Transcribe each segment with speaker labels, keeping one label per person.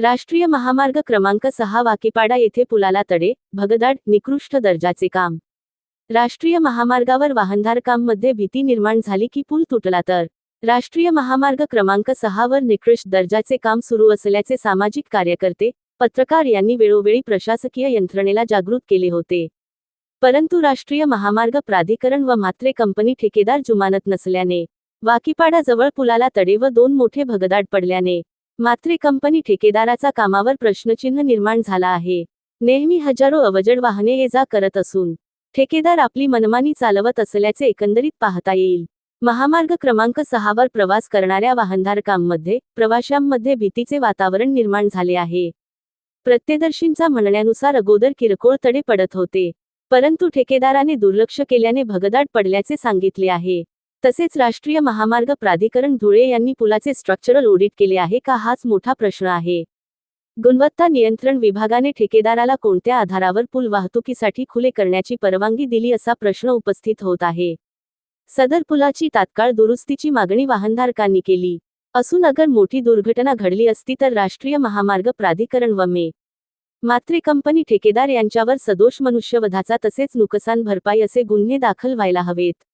Speaker 1: राष्ट्रीय महामार्ग क्रमांक सहा वाकीपाडा येथे पुलाला तडे भगदाड निकृष्ट दर्जाचे काम. राष्ट्रीय महामार्गावर वाहनधारकांमध्ये भीती निर्माण झाली की पूल तुटला तर. राष्ट्रीय महामार्ग क्रमांक सहावर निकृष्ट दर्जाचे काम सुरू असल्याचे सामाजिक कार्यकर्ते पत्रकार यांनी वेळोवेळी प्रशासकीय यंत्रणेला जागृत केले होते. परंतु राष्ट्रीय महामार्ग प्राधिकरण व मात्रे कंपनी ठेकेदार जुमानत नसल्याने वाकीपाडा जवळ पुलाला तडे व दोन मोठे भगदाड पडल्याने मात्रे कंपनी ठेकेदाराचा कामावर प्रश्नचिन्ह निर्माण झाला आहे. नेहमी हजारो अवजड वाहने ये जा करत असून ठेकेदार आपली मनमानी चालवत असल्याचे एकंदरीत पाहता येईल. महामार्ग क्रमांक सहावर प्रवास करणाऱ्या वाहनधारकांमध्ये प्रवाशांमध्ये भीतीचे वातावरण निर्माण झाले आहे. प्रत्यदर्शींचा म्हणण्यानुसार अगोदर किरकोळ तडे पडत होते परंतु ठेकेदाराने दुर्लक्ष केल्याने भगदाड पडल्याचे सांगितले आहे. तसेच राष्ट्रीय महामार्ग प्राधिकरण धुळे यांनी पुलाचे स्ट्रक्चरल ऑडिट केले आहे का हाच मोठा प्रश्न आहे. गुणवत्ता नियंत्रण विभागाने ठेकेदाराला कोणत्या आधारावर पूल वाहतुकीसाठी खुले करण्याची परवानगी दिली असा प्रश्न उपस्थित होत आहे. सदर पुलाची तात्काळ दुरुस्तीची मागणी वाहनधारकांनी केली. असून अगर मोठी दुर्घटना घडली असती तर राष्ट्रीय महामार्ग प्राधिकरण व मे. मात्रे कंपनी ठेकेदार यांच्यावर सदोष मनुष्यवधाचा तसेच नुकसान भरपाई असे गुन्हे दाखल व्हायला हवेत.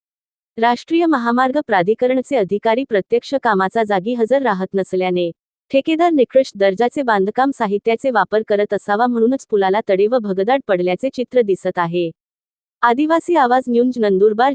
Speaker 1: राष्ट्रीय महामार्ग प्राधिकरणचे अधिकारी प्रत्यक्ष कामाचा जागी हजर राहत नसल्याने ठेकेदार निकृष्ट दर्जाचे बांधकाम साहित्याचे वापर करत असावा म्हणूनच पुलाला तडे व भगदाड पडल्याचे चित्र दिसत आहे. आदिवासी आवाज न्यूज नंदुरबार